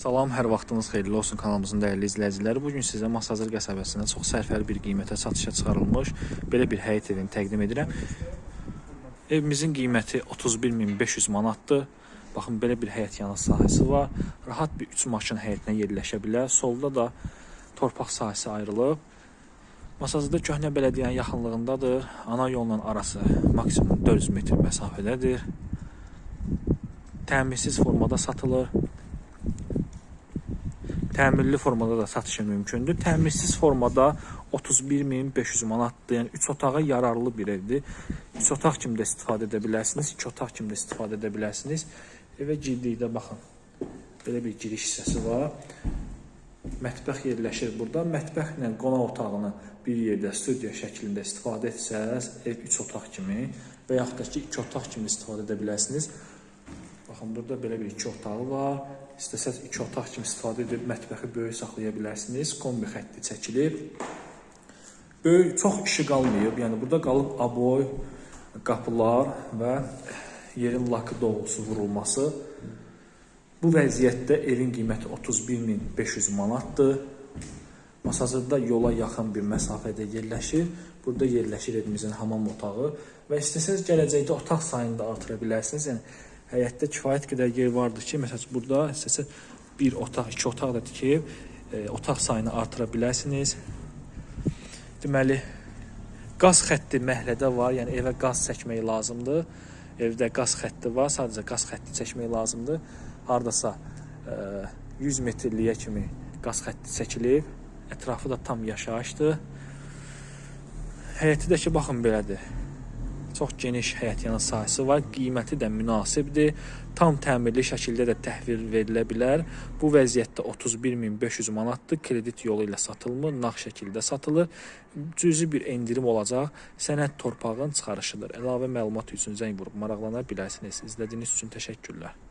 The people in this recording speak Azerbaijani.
Salam, hər vaxtınız xeyirli olsun kanalımızın dəyərli izləyiciləri. Bu gün sizə Masazır qəsəbəsində çox sərfəli bir qiymətə satışa çıxarılmış belə bir həyət evini təqdim edirəm. Evimizin qiyməti 31500 manatdır. Baxın belə bir həyət yanı sahəsi var. Rahat bir 3 maşın həyətinə yerləşə bilər. Solda da torpaq sahəsi ayrılıb. Masazırda köhnə bələdiyyənin yaxınlığındadır. Ana yolla arası maksimum 400 metr məsafədədir. Təmirsiz formada satılır. Təmirli formada da satışı mümkündür. Təmirsiz formada 31500 manatdır. Yəni 3 otağa yararlı bir evdir. 3 otaq kimi də istifadə edə bilərsiniz, 2 otaq kimi də istifadə edə bilərsiniz. Evə girdikdə baxın. Belə bir giriş hissəsi var. Mətbəx yerləşir burada. Mətbəxlə qonaq otağını bir yerdə studiya şəklində istifadə etsəz, ev 3 otaq kimi və yaxud da ki 2 otaq kimi istifadə edə bilərsiniz. Baxın burada belə bir iki otağı var. İstəsəz iki otaq kimi istifadə edib mətbəxi böyük saxlaya bilərsiniz. Kombi xətti çəkilib. Böyük çox işi qalmayıb. Yəni burada qalıb aboy, qapılar və yerin lakı doğrusu vurulması. Bu vəziyyətdə evin qiyməti 31500 manatdır. Masazırda yola yaxın bir məsafədə yerləşir. Burada yerləşir evimizin hamam otağı və istəsəz gələcəkdə otaq sayını da artıra bilərsiniz. Yəni həyətdə kifayət qədər yer vardır ki, məsələn burada istəsəz bir otaq, iki otaq da tikib e, otaq sayını artıra bilərsiniz. Deməli qaz xətti məhəllədə var, yəni evə qaz çəkmək lazımdır. Evdə qaz xətti var, sadəcə qaz xətti çəkmək lazımdır. Hardasa e, 100 metrliyə kimi qaz xətti çəkilib. Ətrafı da tam yaşayışdır. Həyəti də ki, baxın belədir. Çox geniş həyət yanı sahəsi var. Qiyməti də münasibdir. Tam təmirli şəkildə də təhvil verilə bilər. Bu vəziyyətdə 31500 manatdır. Kredit yolu ilə satılmır, nağd şəkildə satılır. Cüzi bir endirim olacaq. Sənəd torpağın çıxarışıdır. Əlavə məlumat üçün zəng vurub maraqlana bilərsiniz. İzlədiyiniz üçün təşəkkürlər.